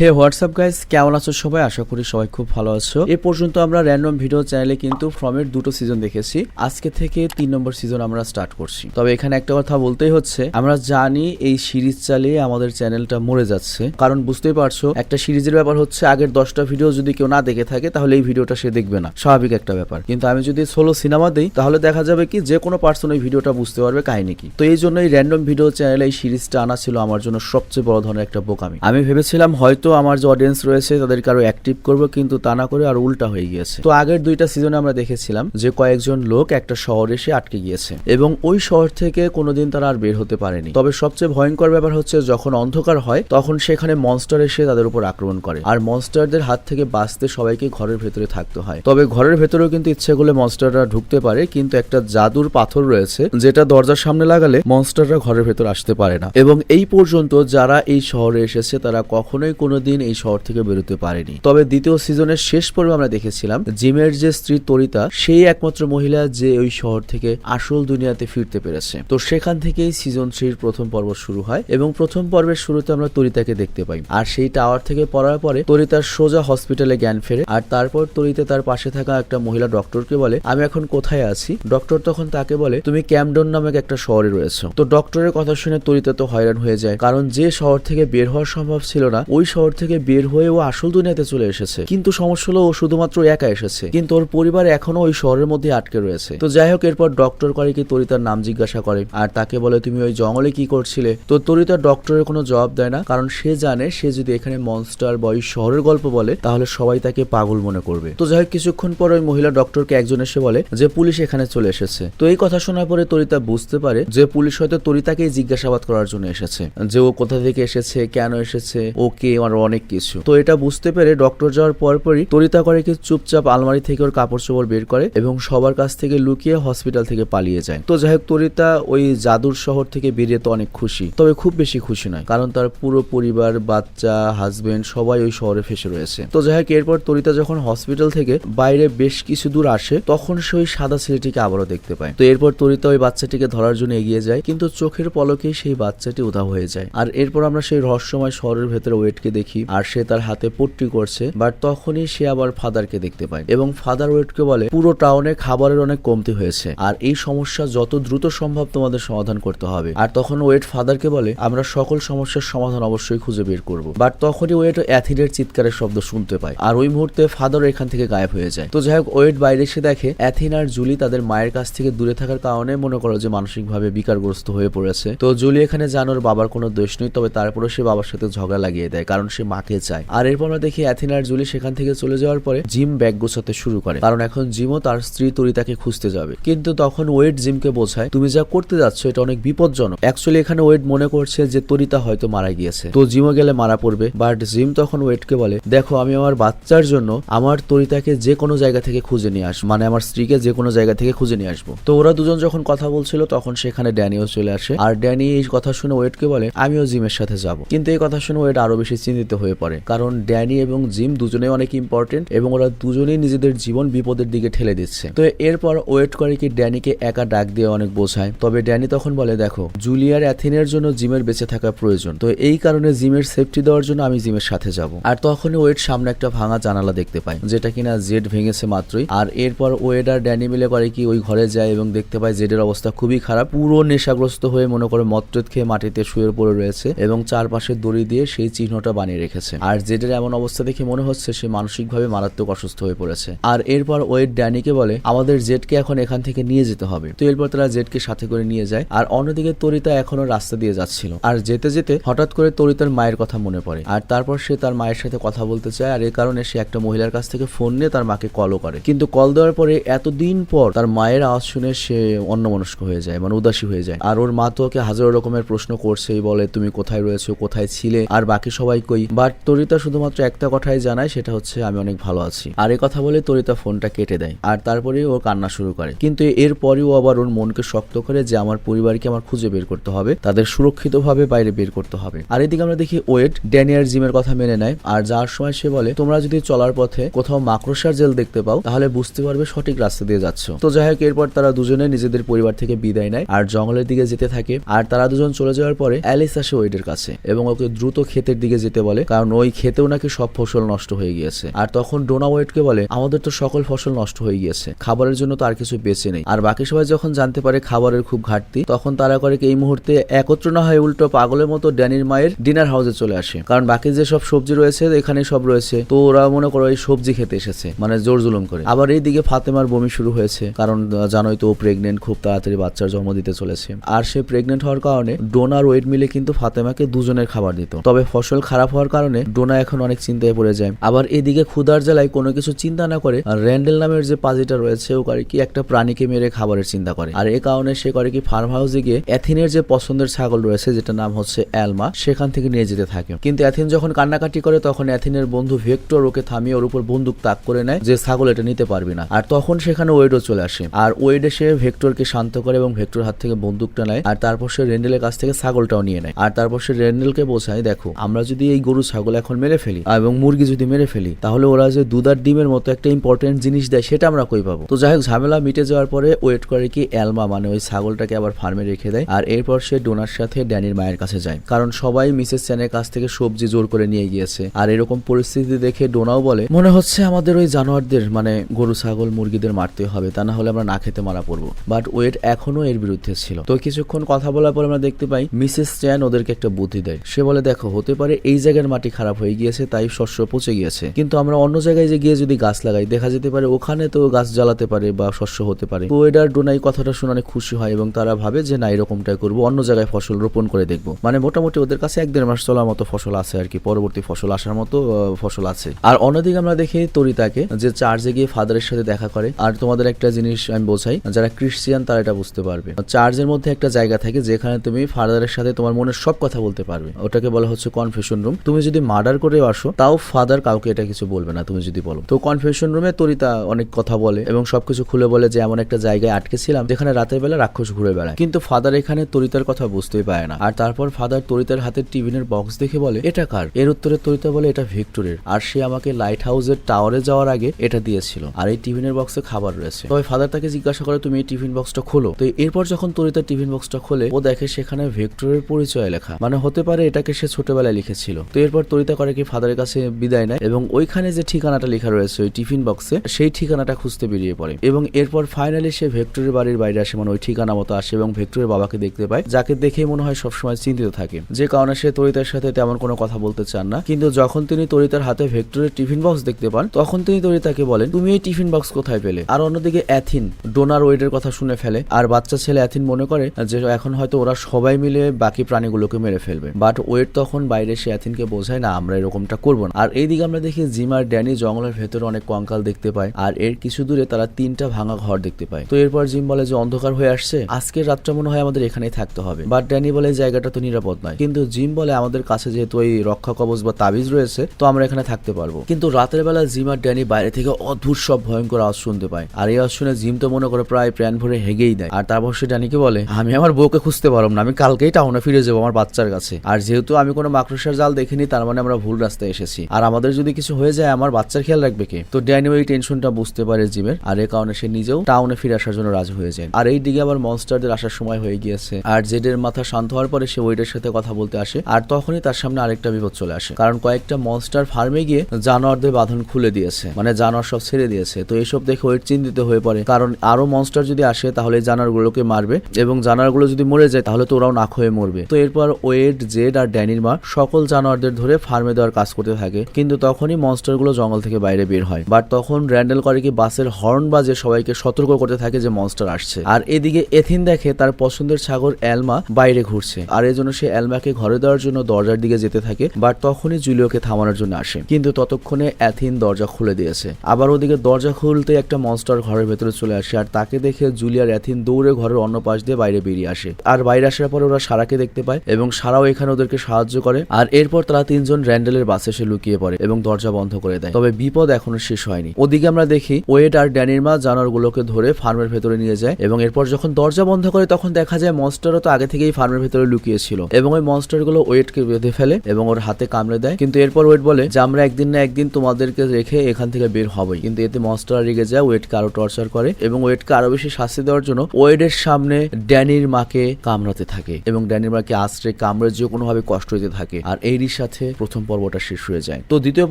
হে WhatsApp guys, কেমন আছো সবাই? আশা করি সবাই খুব ভালো আছো। এ পর্যন্ত আমরা র্যান্ডম ভিডিও চ্যানেলে কিন্তু ফ্রমের দুটো সিজন দেখেছি। আজকে থেকে তিন নম্বর সিজন আমরা স্টার্ট করছি। তবে এখানে একটা কথা বলতেই হচ্ছে, আমরা জানি এই সিরিজ চালিয়ে আমাদের চ্যানেলটা মরে যাচ্ছে। কারণ বুঝতেই পারছ, একটা সিরিজের ব্যাপার হচ্ছে, আগের দশটা ভিডিও যদি কেউ না দেখে থাকে, তাহলে এই ভিডিওটা সে দেখবে না। স্বাভাবিক একটা ব্যাপার। কিন্তু আমি যদি সোলো সিনেমা দিই, তাহলে দেখা যাবে কি, যে কোনো পার্সন ওই ভিডিওটা বুঝতে পারবে কাহিনী কি। তো এই জন্য এই র্যান্ডম ভিডিও চ্যানেলে এই সিরিজটা আনা ছিল আমার জন্য সবচেয়ে বড় ধরনের একটা বোকামি। আমি ভেবেছিলাম হয়তো আমার যে অডিয়েন্স রয়েছে, তাদেরকে আরও অ্যাক্টিভ করব, কিন্তু তা না করে আর উল্টা হয়ে গিয়েছে। তো আগের দুইটা সিজনে আমরা দেখেছিলাম যে কয়েকজন লোক একটা শহরে এসে আটকে গিয়েছে এবং ওই শহর থেকে কোনোদিন তারা আর বের হতে পারেনি। তবে সবচেয়ে ভয়ঙ্কর ব্যাপার হচ্ছে, যখন অন্ধকার হয়, তখন সেখানে মনস্টার এসে তাদের উপর আক্রমণ করে। আর মনস্টারদের হাত থেকে বাঁচতে সবাইকে ঘরের ভেতরে থাকতে হয়। তবে ঘরের ভেতরেও কিন্তু ইচ্ছে করলে মনস্টাররা ঢুকতে পারে, কিন্তু একটা জাদুর পাথর রয়েছে, যেটা দরজার সামনে লাগালে মনস্টাররা ঘরের ভেতর আসতে পারে না। এবং এই পর্যন্ত যারা এই শহরে এসেছে, তারা কখনোই কোনোদিন এই শহর থেকে বেরোতে পারেনি। তবে দ্বিতীয় সিজনের শেষ পর্বে আমরা দেখেছিলাম, জিমের যে স্ত্রী তরিতা, সেই একমাত্র মহিলা যে ওই শহর থেকে আসল দুনিয়াতে ফিরতে পেরেছে। তো সেখান থেকেই সিজন থ্রির প্রথম পর্ব শুরু হয় এবং প্রথম পর্বের শুরুতে আমরা তরিতাকে দেখতে পাই। আর সেই টাওয়ার থেকে পড়ার পরে তরিতার সোজা হসপিটালে জ্ঞান ফেরে আর তারপর তরিতা তার পাশে থাকা একটা মহিলা ডক্টরকে বলে, আমি এখন কোথায় আছি? ডক্টর তখন তাকে বলে, তুমি ক্যামডন নামক একটা শহরে রয়েছো। তো ডক্টরের কথা শুনে তরিতা তো হয়রান হয়ে যায়, কারণ যে শহর থেকে বের হওয়া সম্ভব ছিল না, ওই শহর থেকে বের হয়ে ও আসল দুনিয়াতে চলে এসেছে। কিন্তু সমস্যা হলো ও শুধুমাত্র একা এসেছে। কিন্তু ওর পরিবার এখনও ওই শহরের মধ্যে আটকে রয়েছে। তো যাই হোক, এরপর ডক্টর করে কি তরিতার নাম জিজ্ঞাসা করে। আর তাকে বলে, তুমি ওই জঙ্গলে কি করছিলে? তো তরিতা ডক্টরের কোনো জবাব দেয় না, কারণ সে জানে, সে যদি এখানে মনস্টার বা ওই শহরের গল্প বলে, তাহলে সবাই তাকে পাগল মনে করবে। তো যাই হোক, কিছুক্ষণ পর ওই মহিলা ডক্টরকে একজন এসে বলে যে, পুলিশ এখানে চলে এসেছে। তো এই কথা শোনার পরে তরিতা বুঝতে পারে যে, পুলিশ হয়তো তরিতাকেই জিজ্ঞাসাবাদ করার জন্য এসেছে। যে, ও কোথা থেকে এসেছে? কেন এসেছে? ও কে? আর অনেক কিছু। তো এটা বুঝতে পেরে ডক্টর যাওয়ার পরপরই তরিতা করে কি চুপচাপ আলমারি থেকে ওর কাপড় চোপড় বের করে এবং সবার কাছ থেকে লুকিয়ে হসপিটাল থেকে পালিয়ে যায়। তো যাই হোক, তরিতা ওই জাদুর শহর থেকে বেরিয়ে তো অনেক খুশি। তবে খুব বেশি খুশি নয়, কারণ তার পুরো পরিবার, বাচ্চা হাজবেন্ড সবাই ওই শহরে ফেসে রয়েছে। তো যাই হোক, এরপর তরিতা যখন হসপিটাল থেকে বাইরে বেশ কিছু দূর আসে, তখন সে ওই সাদা ছেলেটিকে আবারও দেখতে পায়। তো এরপর তরিতা ওই বাচ্চাটিকে ধরার জন্য এগিয়ে যায়, কিন্তু চোখের পলকেই সেই বাচ্চাটি উধাও হয়ে যায়। আর এরপর আমরা সেই রহস্যময় শহরের ভেতরে ওয়েটকে দেখি আর সে তার হাতে পট্টি করছে বাট তখনই সে আবার ফাদারকে দেখতে পায় এবং ফাদার ওয়েটকে বলে, পুরো টাউনে খাবারের অনেক কমতি হয়েছে, আর এই সমস্যা যত দ্রুত সম্ভব তোমাদের সমাধান করতে হবে। আর তখন ওয়েট ফাদারকে বলে, আমরা সকল সমস্যার সমাধান অবশ্যই খুঁজে বের করব। বাট তখনই ওয়েট অ্যাথিনের চিৎকারের শব্দ শুনতে পায়, আর ওই মুহূর্তে ফাদার এখান থেকে গায়েব হয়ে যায়। তো যাই হোক ওয়েট বাইরে এসে দেখে, অ্যাথিন আর জুলি তাদের মায়ের কাছ থেকে দূরে থাকার কারণে মনে করো যে মানসিকভাবে বিকারগ্রস্ত হয়ে পড়েছে। তো জুলি এখানে জানোর বাবার কোনো দোষ নেই, তবে তারপরেও সে বাবার সাথে ঝগড়া লাগিয়ে দেয়, কারণ সে মাকে চায়। আর এরপর আমরা দেখি অ্যাথিন জুলি সেখান থেকে চলে যাওয়ার পরে জিম ব্যাগ গোছাতে শুরু করে। কারণ এখন জিমও তার স্ত্রী তরিতাকে খুঁজতে যাবে। কিন্তু তখন ওয়েট জিমকে বোঝায়, তুমি যা করতে যাচ্ছ, এটা অনেক বিপজ্জনক। অ্যাকচুয়ালি এখানে ওয়েট মনে করছে যে তরিতা হয়তো মারা গিয়েছে। তো জিমও গেলে মারা পড়বে। বাট জিম তখন ওয়েটকে বলে, দেখো, আমি আমার বাচ্চার জন্য আমার তরিতাকে যে কোনো জায়গা থেকে খুঁজে নিয়ে আসব মানে আমার স্ত্রীকে যে কোনো জায়গা থেকে খুঁজে নিয়ে আসব। তো ওরা দুজন যখন কথা বলছিল, তখন সেখানে ড্যানিও চলে আসে। আর ড্যানি এই কথা শুনে ওয়েটকে বলে, আমিও জিমের সাথে যাব। কিন্তু এই কথা শুনে ওয়েট আরও বেশি চিন্তিত হয়ে পড়ে। কারণ ড্যানি এবং জিম দুজনেই অনেক ইম্পর্টেন্ট এবং ওরা দুজনেই নিজেদের জীবন বিপদের দিকে ঠেলে দিচ্ছে। তো এরপর ওয়েট করে কি ড্যানিকে একা ডাক দিয়ে অনেক বোঝায়। তবে ড্যানি তখন বলে, দেখো, জুলিয়ার অ্যাথিনের জন্য জিমের বেঁচে থাকা প্রয়োজন। তো এই কারণে জিমের সেফটি দেওয়ার জন্য আমি জিমের সাথে যাব। আর তখনই ওয়েট সামনে একটা ভাঙা জানালা দেখতে পায়, যেটা কিনা জেড ভেঙেছে মাত্রই। আর এরপর ওয়েড আর ড্যানি মিলে করে কি ওই ঘরে যায় এবং দেখতে পায় জেডের অবস্থা খুবই খারাপ। পুরো নেশাগ্রস্ত হয়ে মনে করে মত্রেত খেয়ে মাটিতে শুয়ে পড়ে রয়েছে এবং চারপাশে দড়ি দিয়ে সেই চিহ্নটা বানিয়ে রেখেছে। আর জেডের এমন অবস্থা দেখে মনে হচ্ছে সে মানসিকভাবে মারাত্মক অসুস্থ হয়ে পড়েছে। আর এরপর ওয়েড ড্যানিকে বলে, আমাদের জেডকে এখন এখান থেকে নিয়ে যেতে হবে। তো এরপর তারা জেডকে সাথে করে নিয়ে যায়। আর অন্যদিকে তরিতা এখনও রাস্তা দিয়ে যাচ্ছিল। আর যেতে যেতে হঠাৎ করে তরিতার মায়ের কথা মনে পড়ে। আর তারপর সে তার মায়ের সাথে কথা বলতে চায়। আর এ কারণে সে একটা মহিলার কাছ থেকে ফোন নিয়ে তার মাকে কলও করে। কিন্তু কল দেওয়ার পরে এতদিন পর তার মায়ের আওয়াজ শুনে সে অন্যমনস্ক হয়ে যায় মানে উদাসী হয়ে যায়। আর ওর মা তো ওকে হাজারো রকমের প্রশ্ন করছেই, বলে, তুমি কোথায় রয়েছো? কোথায় ছিলে? আর বাকি সবাই কই বাট তরিতা শুধুমাত্র একটা কথাই জানায়, সেটা হচ্ছে আমি অনেক ভালো আছি। আর এই কথা বলে তরিতা ফোনটা কেটে দেয়। আর তারপরে ও কান্না শুরু করে। কিন্তু এরপরেও আবার ওর মনকে শক্ত করে যে আমার পরিবারকে আমার খুঁজে বের করতে হবে, তাদের সুরক্ষিতভাবে বাইরে বের করতে হবে। আর এদিকে আমরা দেখি ওয়েট ড্যানিয়ার জিমের কথা মেনে নেয়। আর যাওয়ার সময় সে বলে, তোমরা যদি চলার পথে কোথাও মাকড়সার জেল দেখতে পাও, তাহলে বুঝতে পারবে সঠিক রাস্তা দিয়ে যাচ্ছ। তো যাই হোক, এরপর তারা দুজনে নিজেদের পরিবার থেকে বিদায় নেয়। আর জঙ্গলের দিকে যেতে থাকে। আর তারা দুজন চলে যাওয়ার পরে অ্যালিস আসে ওয়েডের কাছে এবং ওকে দ্রুত ক্ষেতের দিকে যেতে বলে, কারণ ওই খেতেও নাকি সব ফসল নষ্ট হয়ে গিয়েছে। আর তখন ডোনা ওয়েটকে বলে, আমাদের তো সকল ফসল নষ্ট হয়ে গিয়েছে, খাবারের জন্য তো আর কিছু বেঁচে নেই। আর বাকি সবাই যখন জানতে পারে খাবারের খুব ঘাটতি, তখন তারা করে এই মুহূর্তে একত্র না হয় উল্টো পাগলের মতো ড্যানির মায়ের ডিনার হাউসে চলে আসে। কারণ বাকি যে সব সবজি রয়েছে এখানে সব রয়েছে। তো ওরা মনে করো এই সবজি খেতে এসেছে মানে জোর জুলুম করে। আবার এইদিকে ফাতেমার বমি শুরু হয়েছে, কারণ জানোই তো প্রেগনেন্ট খুব তাড়াতাড়ি বাচ্চার জন্ম দিতে চলেছে। আর সে প্রেগনেন্ট হওয়ার কারণে ডোনার ওয়েট মিলে কিন্তু ফাতেমাকে দুজনের খাবার দিত। তবে ফসল খারাপ হওয়ার কারণে ডোনা এখন অনেক চিন্তায় পড়ে যায়। আবার এদিকে ক্ষুদার জ্বালায় কোনো কিছু চিন্তা না করে র্যান্ডেল নামের যে পাজিটা রয়েছে, ও করে কি একটা প্রাণীকে মেরে খাবারের চিন্তা করে। আর এই কারণে সে করে কি ফার্ম হাউসে গিয়ে অ্যাথিনের যে পছন্দের ছাগল রয়েছে যেটা নাম হচ্ছে অ্যালমা, সেখান থেকে নিয়ে যেতে থাকে। কিন্তু অ্যাথিন যখন কান্নাকাটি করে, তখন অ্যাথিনের বন্ধু ভেক্টর ওকে থামিয়ে ওর উপর বন্দুক তাক করে নেয়, যে ছাগল এটা নিতে পারবি না। আর তখন সেখানে ওয়েডও চলে আসে। আর ওয়েড এসে ভেক্টরকে শান্ত করে এবং ভেক্টর হাত থেকে বন্দুকটা নেয়, আর তারপর সে রেন্ডেলের কাছ থেকে ছাগলটাও নিয়ে নেয়। আর তারপর সে রেন্ডেলকে বোঝায়, দেখো, আমরা যদি এই গরু, ছাগল এখন মেরে ফেলি এবং মুরগি যদি মেরে ফেলি, তাহলে ওরা যে দুধ আর ডিমের মতো একটা ইম্পর্টেন্ট জিনিস দেয়, সেটা আমরা কই পাবো? তো যাই হোক, ঝামেলা মিটে যাওয়ার পরে ওয়েট করে কি অ্যালমা মানে ওই ছাগলটাকে আবার ফার্মে রেখে দেয় আর এরপর সে ডোনার সাথে ড্যানির মায়ের কাছে যায়। কারণ সবাই মিসেস চ্যানের কাছ থেকে সবজি জোর করে নিয়ে গিয়েছে আর এরকম পরিস্থিতি দেখে ডোনাও বলে, মনে হচ্ছে আমাদের ওই জানোয়ারদের মানে গরু, ছাগল, মুরগিদের মারতে হবে, তা না হলে আমরা না খেতে মারা পড়ব। বাট ওয়েট এখনও এর বিরুদ্ধে ছিল। তো কিছুক্ষণ কথা বলার পর আমরা দেখতে পাই, মিসেস চ্যান ওদেরকে একটা বুদ্ধি দেয়। সে বলে, দেখো, হতে পারে এই জায়গার মাটি খারাপ হয়ে গিয়েছে, তাই শস্য পচে গিয়েছে। কিন্তু আমরা অন্য জায়গায় যে গিয়ে যদি গাছ লাগাই, দেখা যেতে পারে ওখানে তো গাছ জ্বালাতে পারে বা শস্য হতে পারে। তো ওয়েডার ডোনাই কথাটা শুনে অনেক খুশি হয় এবং তারা ভাবে যে, না, এরকমটাই করব, অন্য জায়গায় ফসল রোপণ করে দেখব। মানে মোটামুটি ওদের কাছে এক দেড় মাস চলার মতো ফসল আছে আর কি, পরবর্তী ফসল আসার মতো ফসল আছে। আর অন্যদিকে আমরা দেখি তরিতাকে, যে চার্জে গিয়ে ফাদারের সাথে দেখা করে। আর তোমাদের একটা জিনিস আমি বোঝাই, যারা ক্রিশ্চিয়ান তারা এটা বুঝতে পারবে। চার্জের মধ্যে একটা জায়গা থাকে যেখানে তুমি ফাদারের সাথে তোমার মনের সব কথা বলতে পারবে। ওটাকে বলা হচ্ছে কনফেশন রুম। তুমি যদি মার্ডার করে আসো, তাও ফাদার কাউকে এটা কিছু বলবে না, তুমি যদি বলো। তো কনফেশন রুমে তরিতা অনেক কথা বলে এবং সবকিছু খুলে বলে যে এমন একটা জায়গায় আটকে ছিলাম যেখানে রাতের বেলা রাক্ষস ঘুরে বেড়ায়। কিন্তু ফাদার এখানে তরিতার কথা বুঝতেই পারে না। আর তারপর ফাদার তরিতার হাতের টিফিনের বক্স দেখে বলে, এটা কার? এর উত্তরে তরিতা বলে, এটা ভিক্টোরের আর সে আমাকে লাইট হাউসের টাওয়ারে যাওয়ার আগে এটা দিয়েছিল। আর এই টিফিনের বক্সে খাবার রয়েছে। তবে ফাদার তাকে জিজ্ঞাসা করে, তুমি এই টিফিন বক্সটা খোলো? তো এরপর যখন তরিতা টিফিন বক্সটা খোলে, ও দেখে সেখানে ভেক্টরের পরিচয় লেখা। মানে হতে পারে এটাকে সে ছোটবেলায় লিখেছিল। তো এরপর তরিতা করে কি ফাদারের কাছে বিদায় নেয় এবং ওইখানে যে ঠিকানাটা লেখা রয়েছে ওই টিফিন বক্সে, সেই ঠিকানাটা খুঁজতে বেরিয়ে পড়ে। এবং এরপর ফাইনালি সে ভেক্টরের বাড়ির বাইরে আসে মানে ওই ঠিকানা মতো আসে এবং ভেক্টরের বাবাকে দেখতে পায়, যাকে দেখেই মনে হয় সবসময় চিন্তিত থাকে। যে কারণে সে তরিতার সাথে তেমন কোনো কথা বলতে চান না। কিন্তু যখন তিনি তরিতার হাতে ভেক্টরের টিফিন বক্স দেখতে পান, তখন তিনি তরিতাকে বলেন, তুমি এই টিফিন বক্স কোথায় পেলে? আর অন্যদিকে অ্যাথিন, ডোনার ওয়েডের কথা শুনে ফেলে। আর বাচ্চা ছেলে অ্যাথিন মনে করে যে এখন হয়তো ওরা সবাই মিলে বাকি প্রাণীগুলোকে মেরে ফেলবে। বাট ওয়েট তখন বাইরে সে অ্যাথিনকে বোঝায়, না, আমরা এরকমটা করব না। আর এইদিকে আমরা দেখি জিম আর ড্যানি জঙ্গলের ভেতরে অনেক কঙ্কাল দেখতে পায়, আর এর কিছু দূরে তারা তিনটা ভাঙা ঘর দেখতে পায়। তো এরপর জিম বলে যে, অন্ধকার হয়ে আসছে, আজকের রাতটা মনে হয় আমাদের এখানেই থাকতে হবে। বাট ড্যানি বলে জায়গাটা তো নিরাপদ নয়। কিন্তু জিম বলে, আমাদের কাছে যেহেতু ওই রক্ষা কবচ বা তাবিজ রয়েছে, তো আমরা এখানে থাকতে পারব। কিন্তু রাতের বেলা জিম আর ড্যানি বাইরে থেকে অদ্ভুত সব ভয়ঙ্কর আওয়াজ শুনতে পায়। আর এই আওয়াজ শুনে জিম তো মনে করে প্রায় প্রাণ ভরে হেগেই দেয়। আর তারপর সে ড্যানিকে বলে, আমি আমার বউকে খুঁজতে পারব না, আমি কালকেই টাউনে ফিরে যাব আমার বাচ্চার কাছে। আর যেহেতু আমি কোনো মাকড়সার জাল দেখিনি, তার মানে আমরা ভুল রাস্তায় এসেছি। আর আমাদের যদি কিছু হয়ে যায়, আমার বাচ্চার খেয়াল রাখবে কে? তো ড্যানি ওই টেনশনটা বুঝতে পারে জিমের, আর এই কারণে সে নিজেও টাউনে ফিরে আসার জন্য রাজি হয়ে যায়। আর এই দিকে আবার মনস্টারদের আসার সময় হয়ে গিয়েছে। আর জেডের মাথা শান্ত হওয়ার পরে সে ওইটার সাথে কথা বলতে আসে, আর তখনই তার সামনে আরেকটা বিপদ চলে আসে। কারণ কয়েকটা মনস্টার ফার্মে গিয়ে জানোয়ারদের বাঁধন খুলে দিয়েছে মানে জানোয়ার সব ছেড়ে দিয়েছে। তো এইসব দেখে ওয়েট চিন্তিত হয়ে পড়ে। কারণ আরও মনস্টার যদি আসে, তাহলে এই জানোয়ারগুলোকে মারবে, এবং জানোয়ারগুলো যদি মরে যায়, তাহলে তো ওরাও নাক হয়ে মরবে। তো এরপর ওয়েট জেড আর ড্যানির মা সকল জানোয়ারদের ধরে ফার্মে দেওয়ার কাজ করতে থাকে। কিন্তু তখনই মনস্টারগুলো জঙ্গল থেকে বাইরে বের হয়। বাট তখন র্যান্ডেল করে কি বাসের হর্ন বাজে সবাইকে সতর্ক করতে থাকে যে মনস্টার আসছে। আর এদিকে এথিন দেখে তার পছন্দের ছাগল অ্যালমা বাইরে ঘুরছে। আর এই জন্য সে অ্যালমাকে ঘরে দেওয়ার জন্য দরজার দিকে যেতে থাকে। বাট তখনই জুলিওকে থামানোর জন্য আসে। কিন্তু ততক্ষণে অ্যাথিন দরজা খুলে দিয়েছে। আবার ওদিকে দরজা খুলতে একটা মনস্টার ঘরের ভেতরে চলে আসে। আর তাকে দেখে জুলিয়ার অ্যাথিন দৌড়ে ঘরের অন্য পাশ দিয়ে বাইরে বেরিয়ে আসে। আর বাইরে আসার পরে ওরা সারাকে দেখতে পায় এবং সারাও এখানে ওদেরকে সাহায্য করে। আর এরপর তারা তিনজন র্যান্ডেলের বাসে এসে লুকিয়ে পড়ে এবং দরজা বন্ধ করে দেয়। তবে বিপদ এখনও শেষ হয়নি। ওদিকে আমরা দেখি ওয়েট আর ড্যানির মা জানোয়ারগুলোকে ধরে ফার্মের ভেতরে নিয়ে যায় এবং এরপর যখন দরজা বন্ধ করে তখন দেখা যায় মনস্টারও তো আগে থেকেই ফার্মের ভেতরে লুকিয়ে ছিল এবং ওই মনস্টারগুলো ওয়েটকে বেঁধে ফেলে এবং ওর হাতে কামড়ে দেয়। কিন্তু এরপর ওয়েট বলে যে, আমরা একদিন না একদিন তোমাদেরকে রেখে এখান থেকে বের হবই। কিন্তু এতে মনস্টার রেগে যায়, ওয়েটকে আরও টর্চার করে এবং ওয়েটকে আরও বেশি শাস্তি দেওয়ার জন্য ওয়েডের সামনে ড্যানির মাকে কামড়াতে থাকে এবং ড্যানির মাকে আশ্রে কামড়ে যে কোনোভাবে কষ্ট দিতে থাকে। আর এই সাথে প্রথম পর্বটা শেষ হয়ে যায়। তো দ্বিতীয়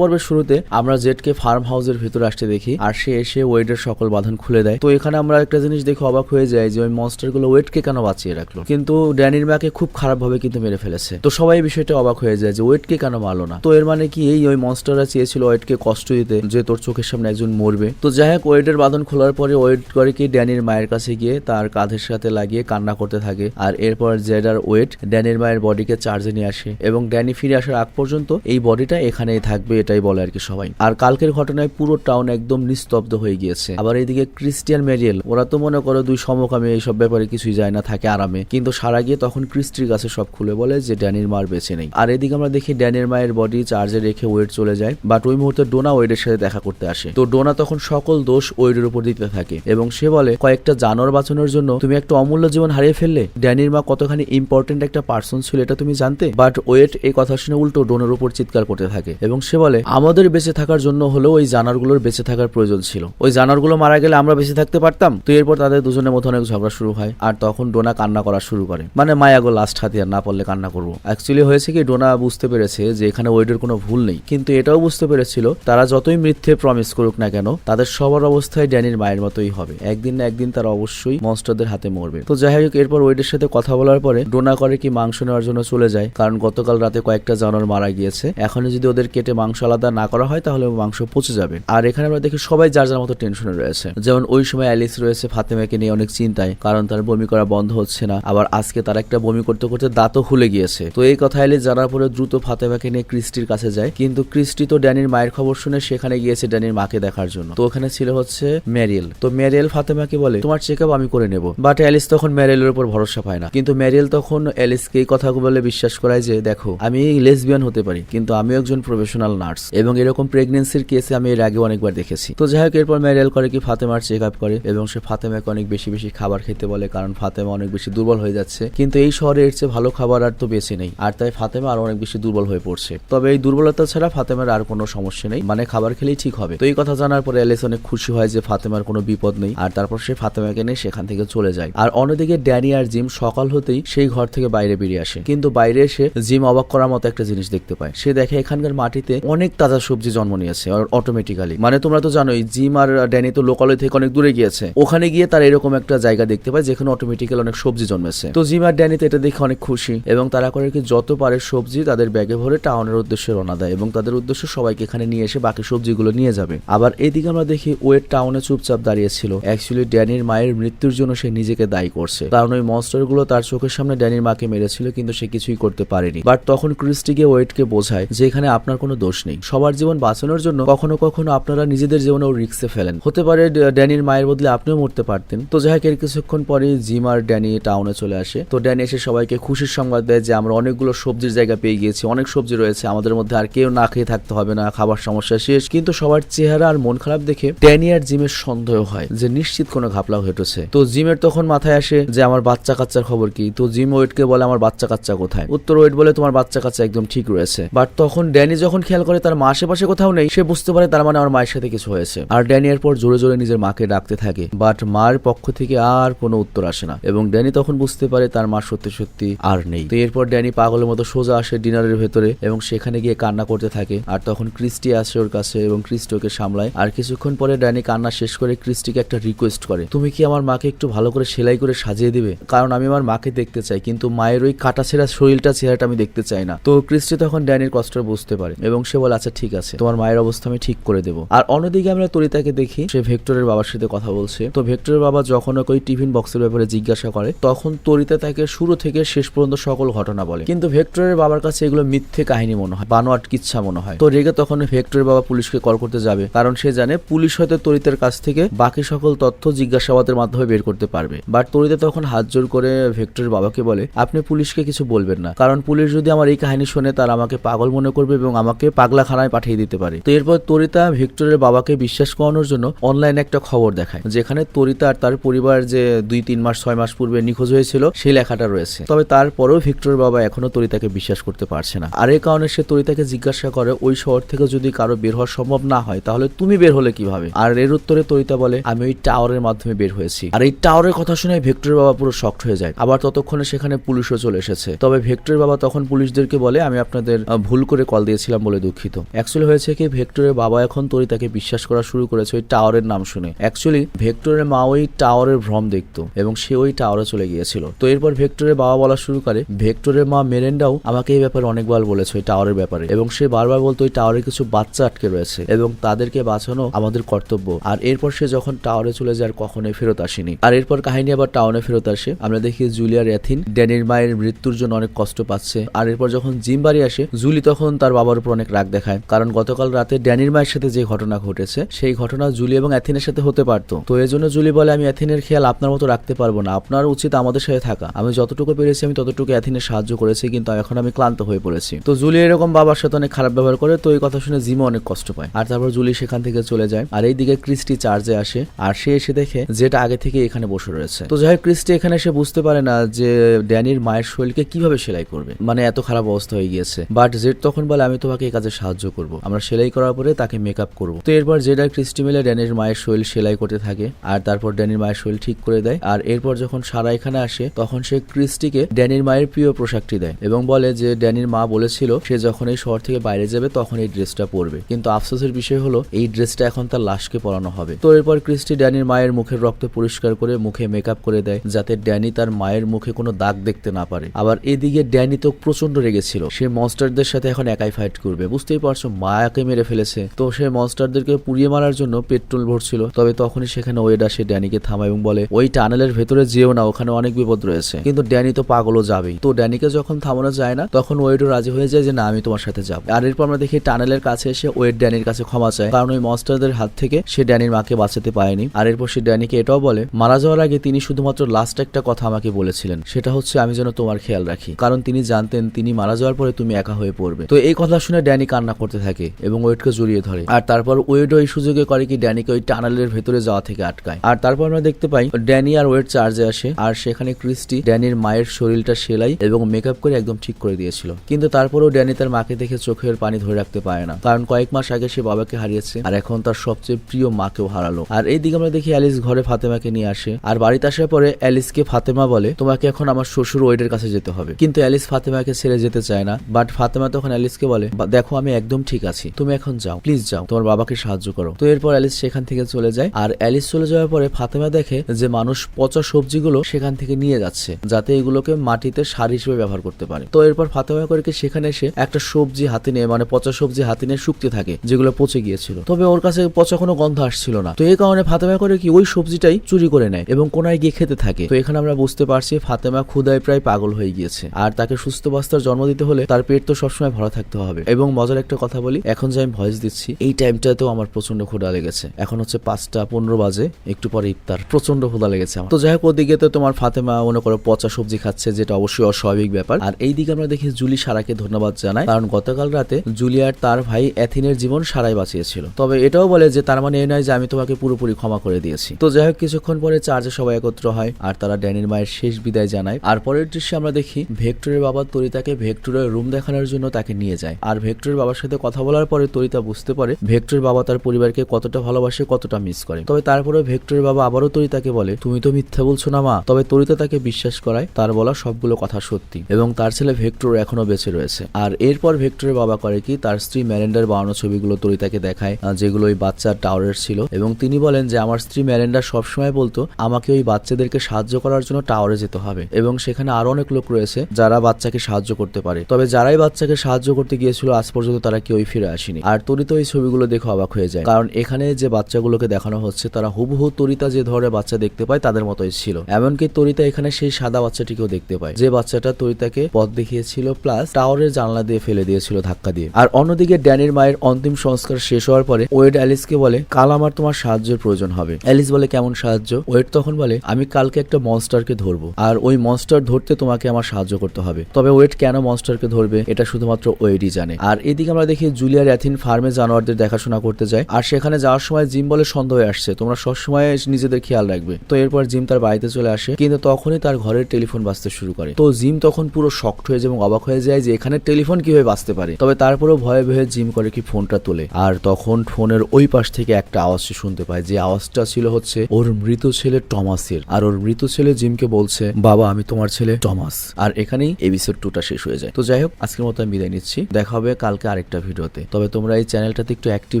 পর্বের শুরুতে আমরা জেডকে ফার্ম হাউসের ভিতরে আসতে দেখি আর সে এসে ওয়েডের সকল বাঁধন খুলে দেয়। তো এখানে আমরা একটা জিনিস দেখে অবাক হয়ে যাই যে ওই মনস্টারগুলো ওয়েটকে কেন বাঁচিয়ে রাখল। কিন্তু ড্যানির মাকে খুব খারাপ ভাবে কিন্তু মেরে ফেলেছে। তো সবাই বিষয়টা অবাক হয়ে যায় যে ওয়েটকে কেন মারলো না? তো এর মানে কি এই ওই মনস্টাররা চেয়েছিল ওয়েটকে কষ্ট দিতে যে তোর চোখের সামনে একজন মরবে। তো যাই হোক ওয়েটের বাঁধন খোলার পরে ওয়েট করে কি ড্যানির মায়ের কাছে গিয়ে তার কাঁধের সাথে লাগিয়ে কান্না করতে থাকে। আর এরপর জেড আর ওয়েট ড্যানির মায়ের বডিকে চার্জে নিয়ে আসে এবং ড্যানি ফিরে আসার আগ পর্যন্ত এই বডিটা এখানেই থাকবে, এটাই বলে আর কি সবাই। আর কালকের ঘটনায় পুরো টাউন একদম নিস্তব্ধ হয়ে গিয়েছে। আবার এইদিকে ক্রিস্টিয়ান মেরিয়েল ওরা তো মনে করো দুই সমকামী এইসব ব্যাপারে কিছুই যায় না, থাকে আরামে। কিন্তু সারা গিয়ে তখন ক্রিস্টির কাছে সব খুলে বলে যে ড্যানির মার বেঁচে নেই। আর এদিকে আমরা দেখি ড্যানির মায়ের বডি চার্জে রেখে ওয়েট চলে যায়। বাট ওই মুহূর্তে ডোনা ওয়েডের সাথে দেখা করতে আসে। তো ডোনা তখন সকল দোষ ওয়েডের উপর দিতে থাকে। এবং সে বলে, কয়েকটা জানোয়ার বাঁচানোর জন্য তুমি একটা অমূল্য জীবন হারিয়ে ফেললে। ড্যানির মা কতখানি ইম্পর্টেন্ট একটা পার্সন ছিল, এটা তুমি জানতে? বাট ওয়েট এই কথা শুনে উল্টো ডোনার উপর চিৎকার করতে থাকে এবং সে বলে, আমাদের বেঁচে থাকার জন্য হলেও ওই জানারগুলোর বেঁচে থাকার প্রয়োজন ছিল। ওই জানারগুলো মারা গেলে আমরা বেঁচে থাকতে পারতাম? তো এরপর তাদের দুজনের মধ্যে অনেক ঝগড়া শুরু হয় আর তখন ডোনা কান্না করা শুরু করে। মানে মায়াগো লাস্ট হাতিয়ার না পারলে কান্না করব। অ্যাকচুয়ালি হয়েছে কি, ডোনা বুঝতে পেরেছে যে এখানে ওয়েডের কোনো ভুল নেই। কিন্তু এটাও বুঝতে পেরেছিল, তারা যতই মিথ্যে প্রমিস করুক না কেন, তাদের সবার অবস্থায় ড্যানির মায়ের মতোই হবে। একদিন না একদিন তারা অবশ্যই মনস্টারদের হাতে মরবে। তো যাই হোক, এরপর ওয়েডের সাথে কথা বলার পরে ডোনা করে কি মাংস নেওয়ার জন্য চলে যায়, কারণ গতকাল রাতে কয়েকটা জানোয়ার মারা গিয়েছে। এখনও যদি ওদের কেটে মাংস আলাদা না করা হয়, তাহলে মাংস পচে যাবে। আর এখানে আমরা দেখি সবাই যার যার মতো টেনশনে রয়েছে। যেমন ওই সময় অ্যালিস রয়েছে ফাতেমাকে নিয়ে অনেক চিন্তায়, কারণ তার বমি করা বন্ধ হচ্ছে না। আবার আজকে তার একটা বমি করতে করতে দাঁতও খুলে গিয়েছে। তো এই কথা অ্যালিস জানার পরে দ্রুত ফাতেমাকে নিয়ে ক্রিস্টির কাছে যায়। কিন্তু ক্রিস্টি তো ড্যানির মায়ের খবর শুনে সেখানে গিয়েছে ড্যানির মাকে দেখার জন্য। তো ওখানে ছিল হচ্ছে ম্যারিয়েল। তো ম্যারিয়েল ফাতেমাকে বলে, তোমার চেক আপ আমি করে নেব। বাট অ্যালিস তখন ম্যারিয়েলের উপর ভরসা পায় না। কিন্তু ম্যারিয়েল তখন অ্যালিসকে এই কথা বলে বিশ্বাস করায় যে, দেখো, আমি লেসবিয়ান হতে পারি, কিন্তু আমি একজন প্রফেশনাল নার্স এবং এরকম প্রেগনেন্সির কেসে আমি এর আগে অনেকবার দেখেছি। তো যাই হোক, এরপর ম্যারিয়েল করে কি ফাতেমার চেক আপ করে এবং সে ফাতেমাকে অনেক বেশি বেশি খাবার খেতে বলে কারণ ফাতেমা অনেক বেশি দুর্বল হয়ে যাচ্ছে। কিন্তু এই শহরে এর চেয়ে ভালো খাবার আর তো বেঁচে নেই, আর তাই ফাতেমা আরও অনেক বেশি দুর্বল হয়ে পড়ছে। তবে এই দুর্বলতা ছাড়া ফাতেমার আর কোনো সমস্যা নেই মানে খাবার খেলেই ঠিক হবে। তো এই কথা জানার পরে অ্যালিস অনেক খুশি হয় যে ফাতেমার কোনো বিপদ নেই, আর তারপর সে ফাতেমাকে নিয়ে সেখান থেকে চলে যায়। আর অন্যদিকে ড্যানি আর জিম সকাল হতেই সেই ঘর থেকে বাইরে বেরিয়ে আসে। কিন্তু বাইরে এসে জিম অবাক করার মতো একটা জিনিস দেখতে পায়। সে দেখে এখানকার মাটিতে অনেক তাজা সবজি জন্ম নিয়েছে অটোমেটিক্যালি মানে তোমরা তো জানোই, জিম আর ড্যানি তো লোকালয় থেকে অনেক দূরে গিয়েছে। ওখানে গিয়ে তার এরকম একটা জায়গা দেখতে পায়, যেখানে অটোমেটিক্যালি অনেক সবজি জন্মেছে। তো জিম আর ড্যানি তো এটা দেখে অনেক খুশি, এবং তারা করে কি যত পারে সবজি তাদের ব্যাগে ভরে টাউনের উদ্দেশ্যে রওনা দেয়, এবং তাদের উদ্দেশ্য সবাইকে এখানে নিয়ে এসে বাকি সবজিগুলো নিয়ে যাবে। আবার এদিকে আমরা দেখি ওয়েট টাউনে চুপচাপ দাঁড়িয়েছিল অ্যাকচুয়ালি ড্যানির মায়ের মৃত্যুর জন্য সে নিজেকে দায়ী করছে। কারণ ওই মনস্টারগুলো তার চোখের সামনে ড্যানির মাকে মেরেছিল, কিন্তু সে কিছুই করতে পারেনি। বাট তখন ক্রিস্টিকে ওয়েটকে বোঝায় যে এখানে আপনার কোনো দোষ নেই। সবার জীবন বাঁচানোর জন্য কখনো কখনো আপনারা নিজেদের জীবনেও রিক্সে ফেলেন। হতে পারে ড্যানির মায়ের বদলে আপনিও মরতে পারতেন। তো যাই হোক, এর কিছুক্ষণ পরে জিম আর ড্যানি টাউনে চলে আসে। তো ড্যানি এসে সবাইকে খুশির সংবাদ দেয় যে, আমরা অনেকগুলো সবজির জায়গা পেয়ে গিয়েছি, অনেক সবজি রয়েছে, আমাদের মধ্যে আর কেউ না খেয়ে থাকতে হবে না, খাবার সমস্যা শেষ। কিন্তু সবার চেহারা আর মন খারাপ দেখে ড্যানি আর জিমের সন্দেহ হয় যে, নিশ্চিত কোনো ঘাপলা ঘটেছে তো জিমের তখন মাথায় আসে যে, আমার বাচ্চা কাচ্চার খবর কি? তো জিম ওয়েটকে বলে, আমার বাচ্চা কাচ্চা কোথায়? উত্তর ওয়েট বলে, তোমার বাচ্চা কাচ্চা একদম ঠিক রয়েছে। বাট তখন ড্যানি যখন খেয়াল করে তার মা আশেপাশে কোথাও নেই, সে বুঝতে পারে তার মানে আমার মায়ের সাথে কিছু হয়েছে। আর ড্যানি এরপর জোরে জোরে নিজের মাকে ডাকতে থাকে। বাট মার পক্ষ থেকে আর কোনো উত্তর আসে না। এবং ড্যানি তখন বুঝতে পারে তার মা সত্যি সত্যি আর নেই। তো এরপর ড্যানি পাগলের মতো সোজা আসে ডিনারের ভেতরে এবং সেখানে গিয়ে কান্না করতে থাকে। আর তখন ক্রিস্টি আসে ওর কাছে এবং ক্রিস্টি ওকে সামলায়। আর কিছুক্ষণ পরে ড্যানি কান্না শেষ করে ক্রিস্টিকে একটা রিকোয়েস্ট করে। তুমি কি আমার মাকে একটু ভালো করে সেলাই করে সাজিয়ে দিবে? কারণ আমি আমার মাকে দেখতে চাই, কিন্তু মায়ের ওই কাটা ছেঁড়া শরীরটা, চেহারাটা আমি দেখতে চাই না। তো ক্রিস্টি তখন ড্যানির কষ্টটা বুঝতে পারে এবং সে বলে আচ্ছা ঠিক আছে। তোমার মায়ের অবস্থা আমি ঠিক করে দেবো। আর অন্যদিকে আমরা তরিতাকে দেখি, সে ভেক্টরের বাবার সাথে কথা বলছে। তো ভেক্টরের বাবা যখন ওই টিফিন বক্সের ব্যাপারে জিজ্ঞাসা করে, তখন তরিতা তাকে শুরু থেকে শেষ পর্যন্ত সকল ঘটনা বলে। কিন্তু ভেক্টরের বাবার কাছে এগুলো মিথ্যে কাহিনী মনে হয়, বানোয়াট কিচ্ছা মনে হয়। তো রেগে তখন ভেক্টরের বাবা পুলিশকে কল করতে যাবে, কারণ সে জানে পুলিশ হয়তো তরিতের কাছ থেকে বাকি সকল তথ্য জিজ্ঞাসাবাদের মাধ্যমে বের করতে পারবে। বাট তরিতা তখন হাত জোর করে ভেক্টরের বাবাকে বলে, আপনি পুলিশকে কিছু বলবেন না। কারণ পুলিশ যদি আমার এই কাহিনী শুনে তার আমাকে পাগল মনে করবে এবং আমাকে পাগলাখানায় পাঠিয়ে দিতে পারে। তো এরপর তরিতা ভিক্টরের বাবাকে বিশ্বাস করানোর জন্য অনলাইনে একটা খবর দেখায়, যেখানে তরিতা আর তার পরিবার যে দুই, তিন মাস, ছয় মাস পূর্বে নিখোঁজ হয়েছিল, সেই লেখাটা রয়েছে। তবে তারপরেও ভিক্টরের বাবা এখনও তরিতাকে বিশ্বাস করতে পারছে না। আর এই কারণে সে তরিতাকে জিজ্ঞাসা করে, ওই শহর থেকে যদি কারও বের হওয়া সম্ভব না হয়, তাহলে তুমি বের হলে কীভাবে? আর এর উত্তরে তরিতা বলে, আমি ওই টাওয়ারের মাধ্যমে বের হয়েছি। আর এই টাওয়ারের কথা শুনে ভেক্টরের বাবা পুরো শক্ট হয়ে যায়। আবার ততক্ষণে সেখানে পুলিশও চলে এসেছে। তবে ভেক্টরের বাবা তখন পুলিশদেরকে বলে, আমি আমি আপনাদের ভুল করে কল দিয়েছিলাম বলে দুঃখিত। অ্যাকচুয়ালি হয়েছে কি, ভেক্টরের বাবা এখন তরিতাকে বিশ্বাস করা শুরু করেছে ওই টাওয়ারের নাম শুনে। অ্যাকচুয়ালি ভেক্টরের মা ওই টাওয়ারের ভ্রম দেখতো এবং সে ওই টাওয়ারে চলে গিয়েছিল। তো এরপর ভেক্টরের বাবা বলা শুরু করে, ভেক্টরের মা মেরেন্ডাও আমাকে এই ব্যাপারে অনেকবার বলেছে ওই টাওয়ারের ব্যাপারে এবং সে বারবার বলতো ওই টাওয়ারে কিছু বাচ্চা আটকে রয়েছে এবং তাদেরকে বাঁচানো আমাদের কর্তব্য। আর এরপর সে যখন টাওয়ারে চলে যায় আর কখনোই ফেরত আসেনি। আর এরপর কাহিনী আবার টাউনে ফেরত আসে। আমরা দেখি জুলিয়া র্যাথিন, ড্যানির মায়ের মৃত্যুর জন্য অনেক কষ্ট পাচ্ছে। আর এরপর যখন জিম বাড়ি আসে, জুলি তখন তার বাবার উপর অনেক রাগ দেখায়। কারণ গতকাল রাতে ড্যানির মায়ের সাথে যে ঘটনা ঘটেছে, সেই ঘটনা জুলি এবং অ্যাথিনের সাথে হতে পারতো। তো এই জন্য জুলি বলে, আমি অ্যাথিনের খেয়াল আপনার মতো রাখতে পারব না। আপনার উচিত আমাদের সাথে থাকা। আমি যতটুকু পেরেছি, আমি ততটুকু অ্যাথিনের সাহায্য করেছি, কিন্তু এখন আমি ক্লান্ত হয়ে পড়েছি। তো জুলি এরকম বাবার সাথে অনেক খারাপ ব্যবহার করে, তো এই কথা শুনে জিমও অনেক কষ্ট পায়। আর তারপর জুলি সেখান থেকে চলে যায়, আর এইদিকে ক্রিস্টি চার্জে আসে, আর সে এসে দেখে যেটা আগে থেকে এখানে বসে রয়েছে। তো যাই হোক, ক্রিস্টি এখানে এসে বুঝতে পারে না যে ড্যানির মায়ের শরীরকে কীভাবে সেলাই করবে। মানে এত খারাপ অবস্থা হয়ে গিয়েছে। বাট জেড তখন বলে, আমি তোমাকে এই কাজে সাহায্য করব। আমরা সেলাই করার পরে তাকে মেকআপ করব। তো এরপর জেড আর ক্রিস্টি মিলে ড্যানির মায়ের শরীর সেলাই করতে থাকে। আর তারপর ড্যানির মায়ের শরীর ঠিক করে দেয়। আর এরপর যখন সারা এখানে আসে, তখন সে ক্রিস্টিকে ড্যানির মায়ের প্রিয় পোশাকটি দেয় এবং বলে যে ড্যানির মা বলেছিল, সে যখন এই শহর থেকে বাইরে যাবে, তখন এই ড্রেসটা পরবে। কিন্তু আফসোসের বিষয় হলো, এই ড্রেসটা এখন তার লাশকে পরানো হবে। তো এরপর ক্রিস্টি ড্যানির মায়ের মুখের রক্ত পরিষ্কার করে মুখে মেকআপ করে দেয়, যাতে ড্যানি তার মায়ের মুখে কোনো দাগ দেখতে না পারে। আবার এদিকে ড্যানি তো প্রচণ্ড রেগেছিল। সে মনস্টারদের সাথে এখন একাই ফাইট করবে। বুঝতেই পারছ, মায়াকে মেরে ফেলেছে। তো সে মনস্টারদেরকে পুড়িয়ে মারার জন্য পেট্রোল ভরছিল। তবে তখনই সেখানে ওয়েড আসে, ড্যানিকে থামায় এবং বলে, ওই টানেলের ভেতরে যেও না, ওখানে অনেক বিপদ রয়েছে। কিন্তু ড্যানি তো পাগলও যাবেই। তো ড্যানিকে যখন থামানো যায় না, তখন ওয়েডও রাজি হয়ে যায় যে, না, আমি তোমার সাথে যাব। আর এরপর আমরা দেখি টানেলের কাছে এসে ওয়েড ড্যানির কাছে ক্ষমা চায়, কারণ ওই মনস্টারদের হাত থেকে সে ড্যানির মাকে বাঁচাতে পারেনি। আর এরপর সে ড্যানিকে এটাও বলে, মারা যাওয়ার আগে তিনি শুধুমাত্র লাস্ট একটা কথা আমাকে বলেছিলেন। সেটা হচ্ছে, আমি যেন তোমার খেয়াল রাখি। কারণ তিনি জানতেন, তিনি মারা যাওয়ার পরে তুমি একা হয়ে পড়বে। তো এই কথা শুনে ড্যানি কান্না করতে থাকে এবং ওয়েডকে জড়িয়ে ধরে। আর তারপর ওয়েডও এই সুযোগে করে কি ড্যানিকে ওই টানেলের ভেতরে যাওয়া থেকে আটকায়। আর তারপর আমরা দেখতে পাই, ড্যানি আর ওয়েড চার্জে আসে। আর সেখানে ক্রিস্টি ড্যানির মায়ের শরীরটা সেলাই এবং মেকআপ করে একদম ঠিক করে দিয়েছিল। কিন্তু তারপরেও ড্যানি তার মাকে দেখে চোখের পানি ধরে রাখতে পারে না। কারণ কয়েক মাস আগে সে বাবাকে হারিয়েছে আর এখন তার সবচেয়ে প্রিয় মাকেও হারালো। আর এইদিকে আমরা দেখি অ্যালিস ঘরে ফাতেমাকে নিয়ে আসে। আর বাড়িতে আসার পরে অ্যালিসকে ফাতেমা বলে, তোমাকে এখন আমার শ্বশুর ওয়েডের কাছে যেতে হবে। কিন্তু অ্যালিস ফাতেমাকে ছেড়ে যেতে চায় না। বাট ফাতেমা তখন অ্যালিসকে বলে, "বা- দেখো, আমি একদম ঠিক আছি। তুমি এখন যাও। প্লিজ যাও। তোমার বাবাকে সাহায্য করো। তো এরপর অ্যালিস সেখান থেকে চলে যায়। আর অ্যালিস চলে যাওয়ার পরে ফাতেমা দেখে যে মানুষ পচা সবজিগুলো সেখান থেকে নিয়ে যাচ্ছে, যাতে এগুলোকে মাটিতে সার হিসেবে ব্যবহার করতে পারে। তো এরপর ফাতেমা করে সেখানে এসে একটা সবজি হাতে নিয়ে মানে পচা সবজি হাতে নিয়ে শুকতে থাকে, যেগুলো পচে গিয়েছিল। তবে ওর কাছে পচা কোনো গন্ধ আসছিল না। তো এই কারণে ফাতেমা করে কি, ওই সবজিটাই চুরি করে নেয় এবং কোনায় গিয়ে খেতে থাকে। তো এখানে আমরা বুঝতে পারছি ফাতেমা ক্ষুদায় প্রায় পাগল হয়ে গিয়েছে। আর তাকে সুস্থ বাস্তার জন্ম দিতে হলে তার পেট তো সবসময় ভরা থাকতে হবে। এবং মজার একটা কথা বলি, এখন যে আমি ভয়েস দিচ্ছি, এই টাইমটাতেও আমার প্রচণ্ড ক্ষুদা লেগেছে। এখন হচ্ছে পাঁচটা পনেরো বাজে, একটু পরে ইফতার। প্রচণ্ড ক্ষুদা লেগেছে আমার। তো যাই হোক, ওদিকে তো তোমার ফাতেমা মনে করো পচা সবজি খাচ্ছে, যেটা অবশ্যই অস্বাভাবিক ব্যাপার। আর এই দিকে আমরা দেখি জুলি সারাকে ধন্যবাদ জানাই, কারণ গতকাল রাতে জুলি আর তার ভাই অ্যাথিনের জীবন সারাই বাঁচিয়েছিল। তবে এটাও বলে যে, তার মানে এ নয় যে, আমি তোমাকে পুরোপুরি ক্ষমা করে দিয়েছি। তো যাই হোক, কিছুক্ষণ পরে চার্জে সবাই একত্র হয়, আর তারা ড্যানির মায়ের শেষ বিদায় জানায়। আর পরের দৃশ্যে আমরা দেখি ভেক্টরের বাবা তরিতাকে ভেক্টরের রুম দেখানোর জন্য তাকে নিয়ে যায়। আর ভেক্টরের বাবার সাথে কথা বলার পরে তরিতা বুঝতে পারে ভেক্টরের বাবা তার পরিবারকে কতটা ভালোবাসে, কতটা মিস করে। তবে তারপরে ভেক্টরের বাবা আবারও তরিতাকে বলে, তুমি তো মিথ্যা বলছো না মা। তবে তরিতা তাকে বিশ্বাস করায়, তার বলা সবগুলো কথা সত্যি। এবং তার ছেলে ভেক্টর এখনও বেঁচে রয়েছে। আর এরপর ভেক্টরের বাবা করে কি, তার স্ত্রী ম্যারেন্ডার বানানো ছবিগুলো তরিতাকে দেখায় যেগুলো ওই বাচ্চার টাওয়ারের ছিল। এবং তিনি বলেন যে, আমার স্ত্রী ম্যারেন্ডার সবসময় বলতো, আমাকে ওই বাচ্চাদেরকে সাহায্য করার জন্য টাওয়ারে যেতে হবে। এবং সেখানে আরও অনেক লোক রয়েছে যারা বাচ্চাকে সাহায্য করতে পারে। তবে যারাই বাচ্চাকে সাহায্য করতে গিয়েছিল, আজ পর্যন্ত তারা কেউই ফিরে আসেনি। আর তরিত এই ছবিগুলো দেখে অবাক হয়ে যায়, কারণ এখানে যে বাচ্চাগুলোকে দেখানো হচ্ছে, তারা হুবহু তরিতা যে ধরনের বাচ্চা দেখতে পায়, তাদের মতোই ছিল। এমনকি তরিতা এখানে সেই সাদা বাচ্চাটিকেও দেখতে পায়, যে বাচ্চাটা তরিতাকে পথ দেখিয়েছিল, প্লাস টাওয়ারের জানলা দিয়ে ফেলে দিয়েছিল ধাক্কা দিয়ে। আর অন্যদিকে ড্যানির মায়ের অন্তিম সংস্কার শেষ হওয়ার পরে ওয়েড অ্যালিসকে বলে, কাল আমার তোমার সাহায্যের প্রয়োজন হবে। অ্যালিস বলে, কেমন সাহায্য? ওয়েড তখন বলে, আমি কালকে একটা মনস্টারকে ধরবো, আর ওই মনস্টার ধরতে তোমাকে আমার সাহায্য করতে হবে। তবে ওয়েড কেন মনস্টারকে ধরবে, এটা শুধুমাত্র ওয়েডই জানে। আর এদিকে আমরা দেখি জুলিয়ার অ্যাথিন ফার্মে জানোয়ারদের দেখাশোনা করতে যায়। আর সেখানে যাওয়ার সময় জিম বলে সন্দেহ আসছে। তোমরা সবসময় নিজেদের খেয়াল রাখবে। তো এরপর জিম তার বাড়িতে চলে আসে, কিন্তু তখনই তার ঘরের টেলিফোন বাজতে শুরু করে। তো জিম তখন পুরো শক্ট হয়ে যায় এবং অবাক হয়ে যায় যে এখানে টেলিফোন কীভাবে বাজতে পারে। তবে তারপরেও ভয়ে ভয়ে জিম করে কি ফোনটা তোলে। আর তখন ফোনের ওই পাশ থেকে একটা আওয়াজ সে শুনতে পায়, যে আওয়াজটা ছিল হচ্ছে ওর মৃত ছেলে টমাসের। আর ওর মৃত ছেলে জিমকে বলছে, বাবা, আমি তোমার ছেলে টমাস। আর এখানেই এপিসোড টুটা শেষ হয়ে যায়। তো যাই যাই হোক, আজকের মতো আমি বিদায় নিচ্ছি। দেখা হবে কালকে আরেকটা ভিডিওতে। তবে তোমরা এই চ্যানেলটাতে একটু অ্যাক্টিভ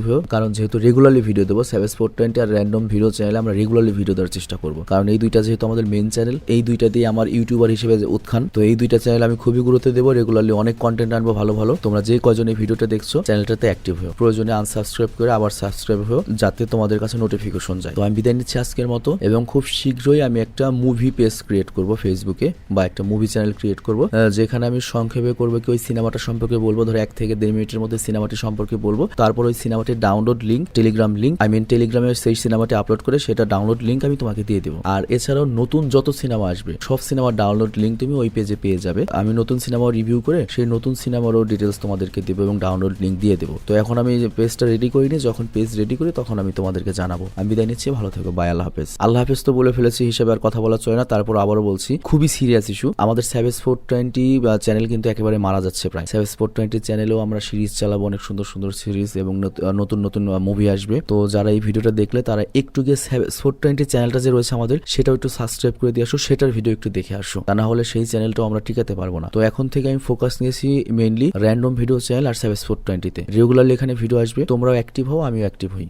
হও, কারণ যেহেতু রেগুলারলি ভিডিও দেবো সেভেন স্পোর্ট টোয়েন্টি আর র্যান্ডম ভিডিও চ্যানেলে আমরা রেগুলারলি ভিডিও দেওয়ার চেষ্টা করব। কারণ এই দুইটা যেহেতু আমাদের মেন চ্যানেল এই দুইটা দিয়ে আমার ইউটিউবার হিসেবে যে উত্থান, তো এই দুইটা চ্যানেল আমি খুবই গুরুত্ব দেবো। রেগুলারলি অনেক কন্টেন্ট আনব ভালো ভালো। তোমরা যে কজন এই ভিডিওটা দেখছ চ্যানেলটাতে অ্যাক্টিভ হও। প্রয়োজনে আনসাবস্ক্রাইব করে আবার সাবস্ক্রাইব হও, যাতে তোমাদের কাছে নোটিফিকেশন যায়। তো আমি বিদায় নিচ্ছি আজকের মতো, এবং খুব শীঘ্রই আমি একটা মুভি পেজ ক্রিয়েট করব ফেসবুকে বা একটা মুভি চ্যানেল ক্রিয়েট করব যেখানে আমি সংক্ষেপে করব কি ওই সিনেমাটা সম্পর্কে বলব? ধরো এক থেকে দেড় মিনিটের মধ্যে সিনেমাটি সম্পর্কে বলব। তারপর ওই সিনেমাটির download link Telegram link I mean টেলিগ্রামে সেই সিনেমাটি আপলোড করে সেটা ডাউনলোড লিঙ্ক আমি তোমাকে দিয়ে দেবো। আর এছাড়াও নতুন যত সিনেমা আসবে, সব সিনেমার ডাউনলোড লিঙ্ক তুমি ওই পেজে পেয়ে যাবে। আমি নতুন সিনেমা রিভিউ করে সেই নতুন সিনেমারও ডিটেলস তোমাদেরকে দেবো এবং ডাউনলোড লিঙ্ক দিয়ে দেবো। তো এখন আমি পেজটা রেডি করিনি, যখন পেজ রেডি করি তখন আমি তোমাদেরকে জানাব। আমি বিদায় নিচ্ছি, ভালো থেকো বাই আল্লাহ হাফেজ। আল্লাহ হাফেজ তো বলে ফেলেছি, হিসেবে আর কথা বলা চলে না। তারপর আবারও বলছি, খুবই সিরিয়াস ইস্যু আমাদের সেভেন ফোর টোয়েন্টি চ্যানেল কিন্তু একেবারে মারা যাচ্ছে প্রায়। সেভেন স্পোর্ট টোয়েন্টি চ্যানেলেও আমরা সিরিজ চালাবো, অনেক সুন্দর সুন্দর সিরিজ এবং নত- নতুন নতুন মুভি আসবে। তো যারা এই ভিডিওটা দেখলে, তারা একটু গিয়ে স্পোর্ট টোয়েন্টি চ্যানেলটা যে রয়েছে আমাদের, সেটাও একটু সাবস্ক্রাইব করে দিয়ে আসো, সেটার ভিডিও একটু দেখে আসো। তা না হলে সেই চ্যানেলটাও আমরা টিকাতে পারব না। তো এখন থেকে আমি ফোকাস নিয়েছি মেইনলি র্যান্ডম ভিডিও চ্যানেল আর সেভেন স্পোর্ট টোয়েন্টিতে রেগুলারলি এখানে ভিডিও আসবে। তোমরাও অ্যাক্টিভ হও, আমিও অ্যাক্টিভ হই।